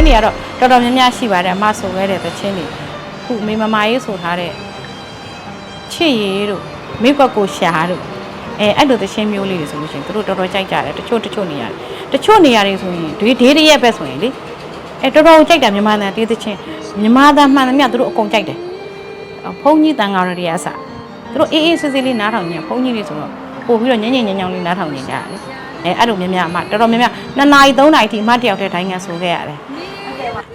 ချင်းတွေကတော့တော်တော်များများရှိပါတယ်အမဆိုခဲ့တဲ့တချင်းတွေခုမေမမာရေးဆိုထားတဲ့ချစ်ရည်တို့မိကွက်ကိုရှာတို့အဲအဲ့လိုတချင်းမျိုးလေးတွေဆိုလို့ရှိရင်သူတို့တော်တော်ကြိုက်ကြတယ်တချို့တချို့နေရတယ်တချို့နေရာတွေဆိုရင်ဒီဒေးတရက်ပဲဆိုရင်လေအဲတော်တော်ကြိုက်တာမြန်မာတန်တေးတချင်းမြန်မာတန်မှန်သမျှသူတို့အကုန်ကြိုက်တယ်ဖုန်းကြီးတန်ကောင်တွေကအစသူတို့အေးအေးဆေးဆေးလေးနားထောင်နေဖုန်းကြီးတွေဆိုတော့ပို့ပြီးတော့ညင်ညင်ညင်ညောင်လေးနားထောင်နေကြတယ်လေ အဲအဲ့လိုများများအမတော်တော်များများနှစ်နာရီသုံးနာရီထိအမတယောက်တည်းတိုင်းငံဆိုခဲ့ရတယ်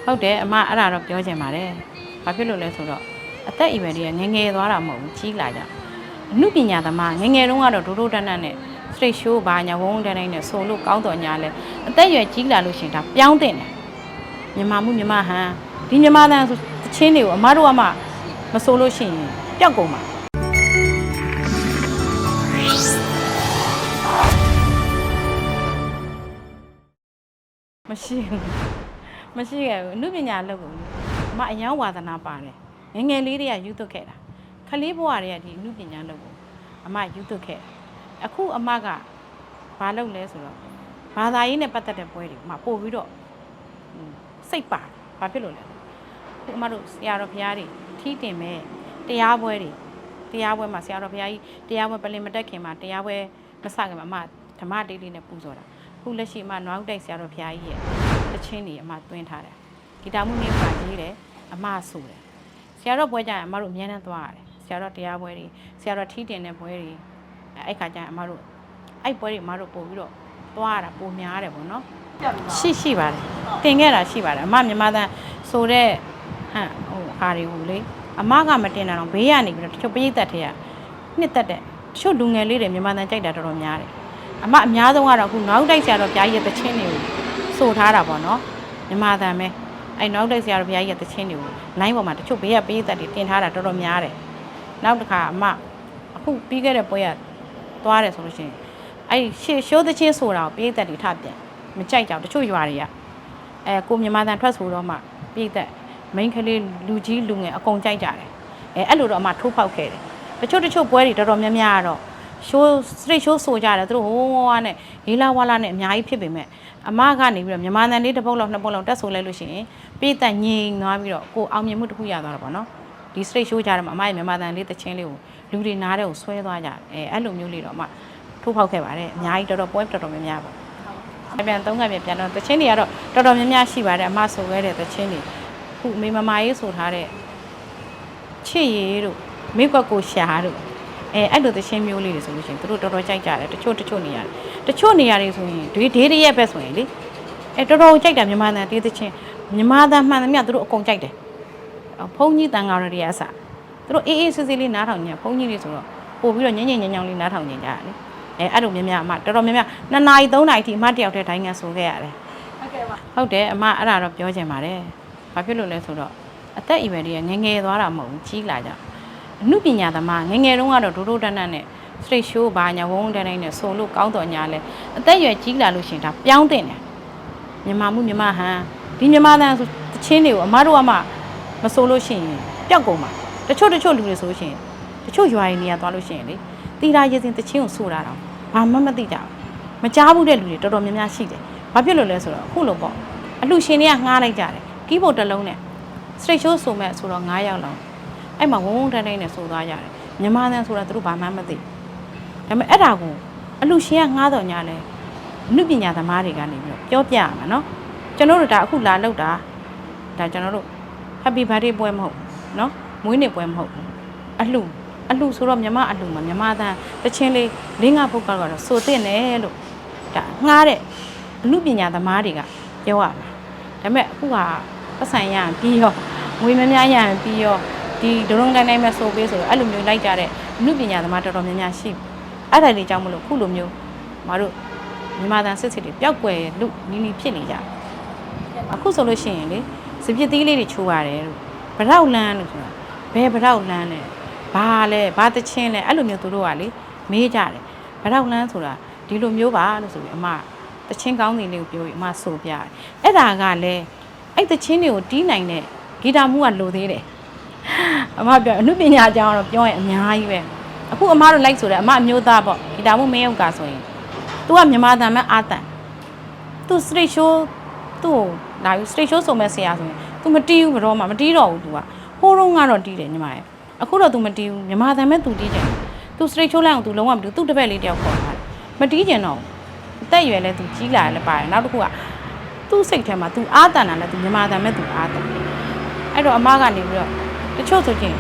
ဟုတ်တယ်အမအဲ့ဒါတော့ပြောချင်ပါတယ်။ဘာဖြစ်လို့လဲဆိုတော့အသက်အရွယ်တွေကငယ်ငယ်သွားတာမဟုတ်ဘူးကြီးလာကြ။အမှုပညာသမားငယ်ငယ်တုန်းကတော့ဒိုးဒိုးတန်းတန်းနဲ့ straight show ဘာညာဝုန်းဝုန်းတန်းတိုင်းနဲ့ဆိုလို့ကောင်းတော်ညာလဲအသက်အရွယ်ကြီးလာလို့ရှရင်ဒါပြောင်းတင်တယ်။မြန်မာမှုမြန်မာဟန်ဒီမြန်မာတန်ဆိုတချင်းတွေကိုအမတို့ကမှမဆိုလို့ရှိရင်ပျောက်ကုန်မှာ မရှိဘူးမရှိခဲ့ဘူးအမှုပညာလုပ်ဘူးအမအယံဝါသနာပါတယ်ငယ်ငယ်လေးတွေကယူသွတ်ခဲ့တာခလေးဘဝတွေကဒီအမှုပညာလုပ်ဘူးအမယူသွတ်ခဲ့အခုအမကဘာလုပ်လဲဆိုတော့ဘာသာရေးနဲ့ပတ်သက်တဲ့ပွဲတွေအမပို့ပြီးတော့ဟိုစိတ်ပါဘာဖြစ်လို့လဲအခုအမတို့ဆရာတော်ဘုရားတွေထီးတင်မဲ့တရားပွဲတွေတရားပွဲမှာဆရာတော်ဘုရားကြီးတရားပွဲပလင်မတက်ခင်မှာတရားပွဲမစခင်မှာအမဓမ္မတေးလေးနဲ့ပူဇော်တာ အခုလက်ရှိအမနွားဥတိုက်ဆရာတော်ဘုရားကြီးရဲ့တချင်းတွေအမသွင်းထားတယ်ဂီတာမှုမျိုးပါရေးတယ်အမဆိုတယ်ဆရာတော်ပွဲကြရင်အမတို့အများနဲ့သွားရတယ်ဆရာတော်တရားပွဲတွေဆရာတော်ထီးတင်တဲ့ပွဲတွေအဲအဲ့ခါကျရင်အမတို့အဲ့ပွဲတွေအမတို့ပို့ပြီးတော့သွားရတာပိုများတယ်ပေါ့နော်ရှိရှိပါတယ်တင်ခဲ့တာရှိပါတယ်အမမြန်မာသားဆိုတဲ့ဟမ်ဟိုဟာတွေကိုလေအမကမတင်တာတော့ဘေးကနေပြီးတော့တချို့ပရိသတ်တွေကနှစ်သက်တဲ့တချို့လူငယ်လေးတွေမြန်မာသားကြိုက်တာတော်တော်များတယ် အမအများဆုံးကတော့အခုနောက်တိုက်ဆရာတော်ဘုရားကြီးရဲ့တချင်းတွေကိုဆိုထားတာပေါ့နော်မြမသားမဲအဲ့နောက်တိုက်ဆရာတော်ဘုရားကြီးရဲ့တချင်းတွေကို line ပေါ်မှာတချို့ဘေးကပေးသက်တွေတင်ထားတာတော်တော်များတယ်နောက်တစ်ခါအမအခုပြီးခဲ့တဲ့ပွဲကသွားတယ်ဆိုလို့ရှိရင်အဲ့ရှေ့ရှိုးတချင်းဆိုတာကိုပေးသက်တွေထပြန်မကြိုက်ကြဘူးတချို့ရွာတွေကအဲကိုမြမသားထွက်ဆိုတော့မှပေးသက် main ကလေးလူကြီးလူငယ်အကုန်ကြိုက်ကြတယ်အဲအဲ့လိုတော့အမထိုးဖောက်ခဲ့တယ်တချို့တချို့ပွဲတွေတော်တော်များများကတော့ ရှိုး straight show ဆိုကြတယ်သူတို့ဟိုးဝါးနဲ့လေးလာဝါလာနဲ့အများကြီးဖြစ်ပေမဲ့အမကနေပြီးတော့မြန်မာတန်လေးတစ်ပုတ်လောက်နှစ်ပုတ်လောက်တက်ဆိုလိုက်လို့ရှိရင်ပြေးတက်ငြိမ်သွားပြီးတော့ကိုအောင်မြင်မှုတစ်ခုရသွားတာပေါ့နော်ဒီ straight show ကြတယ်မှာအမရဲ့မြန်မာတန်လေးတစ်ချင်းလေးကိုလူတွေနားတဲ့ကိုဆွဲသွားကြတယ်အဲအဲ့လိုမျိုးလေးတော့အမထိုးဖောက်ခဲ့ပါတယ်အများကြီးတော်တော်ပွဲတော်တော်များများပေါ့အပြန်သုံးခါပြန်ပြန်တော့တချင်းတွေကတော့တော်တော်များများရှိပါတယ်အမဆိုခဲ့တဲ့တချင်းတွေခုမေမမာရေးဆိုထားတဲ့ချစ်ရည်တို့မိကွက်ကိုရှာတို့ အဲအဲ့လိုသချင်းမျိုးလေးတွေဆိုလို့ရှိရင်သူတို့တော်တော်ကြိုက်ကြတယ်တချို့တချို့နေရတယ်တချို့နေရာတွေဆိုရင်ဒီဒေးတရက်ပဲဆိုရင်လေအဲတော်တော်ကြိုက်တာမြန်မာတန်တေးသချင်းမြန်မာတန်မှန်သမျှသူတို့အကုန်ကြိုက်တယ်ဖုန်းကြီးတန်ကောင်တွေကအစသူတို့အေးအေးဆေးဆေးလေးနားထောင်နေဖုန်းကြီးတွေဆိုတော့ပို့ပြီးတော့ညင်ညင်ညင်ညောင်လေးနားထောင်နေကြတယ်လေအဲအဲ့လိုများများအမတော်တော်များများနှစ်နာရီသုံးနာရီထိအမတယောက်တည်းတိုင်းငံဆိုခဲ့ရတယ်ဟုတ်ကဲ့ပါဟုတ်တယ်အမအဲ့ဒါတော့ပြောချင်ပါတယ်ဘာဖြစ်လို့လဲဆိုတော့အသက်အရွယ်တွေကငယ်ငယ်သွားတာမဟုတ်ဘူးကြီးလာကြ အမှုပညာသမားငယ်ငယ်တုန်းကတော့ဒိုးဒိုးတန်းတန်းနဲ့ straight show ဘာညာဝုန်းဝုန်းတန်းတိုင်းနဲ့ဆိုလို့ကောင်းတော်ညာလဲအသက်အရွယ်ကြီးလာလို့ရှရင်ဒါပြောင်းတင်တယ်မြန်မာမှုမြန်မာဟန်ဒီမြန်မာတန်ဆိုတချင်းတွေကိုအမတို့ကမှမဆိုလို့ရှိရင်ပျောက်ကုန်မှာတချို့တချို့လူတွေဆိုလို့ရှိရင်တချို့ရွာတွေနေရာသွားလို့ရှိရင်လေတီတာရေစင်တချင်းကိုဆိုတာတော့ဘာမှမသိကြဘူးမကြားဘူးတဲ့လူတွေတော်တော်များများရှိတယ်ဘာဖြစ်လို့လဲဆိုတော့အခုလိုပေါ့အလှရှင်တွေကငှားလိုက်ကြတယ်ကီးဘုတ်တစ်လုံးနဲ့ straight show ဆိုမဲ့ဆိုတော့9ယောက်လောက် အဲ့မှာဝုန်းဝုန်းတန်းတိုင်းနဲ့ဆိုသွားကြတယ်မြန်မာတန်ဆိုတာသူတို့ဘာမှမသိဘူးဒါပေမဲ့အဲ့ဒါကိုအလူရှင်ကငှားတော်ညာလဲအနုပညာသမားတွေကနေပြီးတော့ပြောပြရမှာနော်ကျွန်တော်တို့ဒါအခုလာလောက်တာဒါကျွန်တော်တို့ happy birthday ပွဲမဟုတ်ဘူးနော်မွေးနေ့ပွဲမဟုတ်ဘူးအလှအလှဆိုတော့မြမအလှမှာမြမသားတချင်းလေးလင်းကပုတ်ကတော့ဆိုတဲ့နဲ့လို့ဒါငှားတဲ့အနုပညာသမားတွေကပြောရမှာဒါပေမဲ့အခုကပတ်ဆိုင်ရရင်ပြီးရောငွေမများရရင်ပြီးရော ဒီဒရုံတိုင်းတိုင်းပဲဆိုပေးဆိုတော့အဲ့လိုမျိုးလိုက်ကြတဲ့အနုပညာသမားတော်တော်များများရှိတယ်အဲ့ဒါလေးကြောင့်မလို့ခုလိုမျိုးမတို့မြန်မာတန်စစ်စစ်တွေပျောက်ကွယ်လို့နီးနီးဖြစ်နေကြတယ်အခုဆိုလို့ရှိရင်လေစပစ်သီးလေးတွေချိုးရတယ်လို့ဗရောက်လန်းလို့ဆိုတာဘယ်ဗရောက်လန်းလဲဘာလဲဘာတချင်းလဲအဲ့လိုမျိုးသူတို့ကလေမေးကြတယ်ဗရောက်လန်းဆိုတာဒီလိုမျိုးပါလို့ဆိုပြီးအမတချင်းကောင်းစီလေးကိုပြောပြီးအမဆိုပြတယ်အဲ့ဒါကလည်းအဲ့တချင်းတွေကိုတီးနိုင်တဲ့ဂီတာမှုကလိုသေးတယ် အမပြောအမှုပညာအကြောင်းတော့ပြောရင်အများကြီးပဲ အခုအမတို့လိုက်ဆိုတယ်အမအမျိုးသားပေါ့ဒီတာမို့မင်းယောက်ကဆိုရင် तू ကမြန်မာတန်မဲ့အာတန် तू straight show သူ သူ့ကိုလာပြီး straight show ဆိုမဲ့ဆရာဆိုရင် तू မတီးဘူးဘယ်တော့မှမတီးတော့ဘူး तू ကဟိုးတော့ကတော့တီးတယ်ညီမရဲ့အခုတော့ तू မတီးဘူးမြန်မာတန်မဲ့ तू တီးကြတယ် तू straight show လိုက်အောင် तू လုံးဝမတီးဘူးသူ့တစ်ပက်လေးတယောက်ခေါ်လာတယ်မတီးကြတော့ဘူးအသက်အရွယ်လဲ तू ကြီးလာတယ်လည်းပါတယ်နောက်တစ်ခုကသူ့စိတ်ထဲမှာ तू အားတန်တာလဲ तू မြန်မာတန်မဲ့ तू အားတန်တယ်အဲ့တော့အမကနေပြီးတော့ တချို့ဆိုချင်း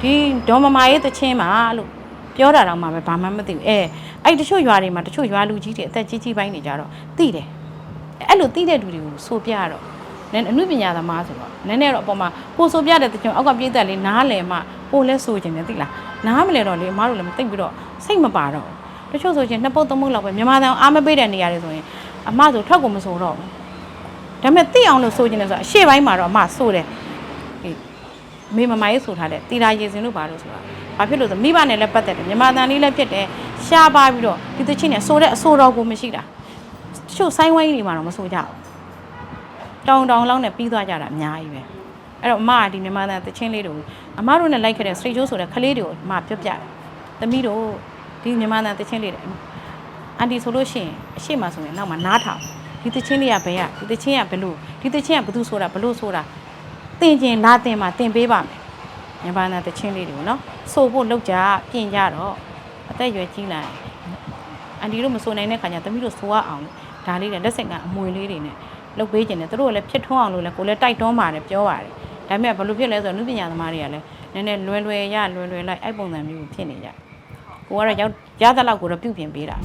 ဒီဒေါ်မမာရေးတချင်းမှာလို့ပြောတာတော့မှပဲဘာမှမသိဘူးအဲအဲ့တချို့ရွာတွေမှာတချို့ရွာလူကြီးတွေအသက်ကြီးကြီးပိုင်းနေကြတော့သိတယ်အဲ့လိုသိတဲ့လူတွေကိုဆိုပြတော့နည်းအမှုပညာသမားဆိုတော့နည်းနည်းတော့အပေါ်မှာပိုဆိုပြတဲ့တချို့အောက်ကပြည့်သက်လေးနားလည်မှပိုလဲဆိုခြင်းတယ်သိလားနားမလဲတော့လေအမားတို့လည်းမသိပြီးတော့စိတ်မပါတော့ဘူးတချို့ဆိုချင်းနှစ်ပုတ်သုံးပုတ်လောက်ပဲမြန်မာတန်အားမပေးတဲ့နေရာတွေဆိုရင်အမဆိုထွက်ကိုမဆိုတော့ဘူးဒါပေမဲ့သိအောင်လို့ဆိုခြင်းတယ်ဆိုတော့အရှေ့ပိုင်းမှာတော့အမဆိုတယ်ဒီ မေမမရေးဆိုထားတဲ့တီလာရေစင်လို့ပါလို့ဆိုတာဘာဖြစ်လို့ဆိုမိဘနဲ့လည်းပတ်သက်တယ်မြန်မာတန်လေးလည်းဖြစ်တယ်ရှားပါပြီးတော့ဒီတချင်းနဲ့ဆိုတဲ့အဆိုတော်ကိုမရှိတာတချို့ဆိုင်းဝိုင်းတွေမှာတော့မဆိုကြဘူးတောင်တောင်လောက်နဲ့ပြီးသွားကြတာအများကြီးပဲအဲ့တော့အမကဒီမြန်မာသားတချင်းလေးတို့အမတို့နဲ့လိုက်ခဲ့တဲ့ straight show ဆိုတဲ့ခလေးတွေကိုအမပြောပြတယ်သမီးတို့ဒီမြန်မာသားတချင်းလေးတွေအန်တီဆိုလို့ရှိရင်အရှိမဆိုရင်နောက်မှာနားထောင်ဒီတချင်းလေးကဘယ်ကဒီတချင်းကဘယ်လို့ဒီတချင်းကဘယ်သူဆိုတာဘယ်လို့ဆိုတာ တင်ကျင်လာတင်မှာတင်ပေးပါမယ်မြန်မာသားတချင်းလေးတွေကိုနော်ဆိုဖို့လောက်ကြပြင်ကြတော့အသက်အရွယ်ကြီးလာရင်အန်ဒီတို့မစိုးနိုင်တဲ့ခါကျသမီးတို့စိုးရအောင်လို့ဒါလေးတွေလက်စင်ကအမွေလေးတွေနဲ့လုပ်ပေးခြင်းနဲ့သူတို့ကလည်းဖြစ်ထွန်းအောင်လို့လည်းကိုလည်းတိုက်တွန်းပါတယ်ပြောပါတယ်ဒါပေမဲ့ဘယ်လိုဖြစ်လဲဆိုတော့နုပညာသမားတွေကလည်းနည်းနည်းလွယ်လွယ်ရလွယ်လွယ်လိုက်အဲ့ပုံစံမျိုးဖြစ်နေကြကိုကတော့ရောက်ရသလောက်ကိုတော့ပြုတ်ပြင်ပေးတာ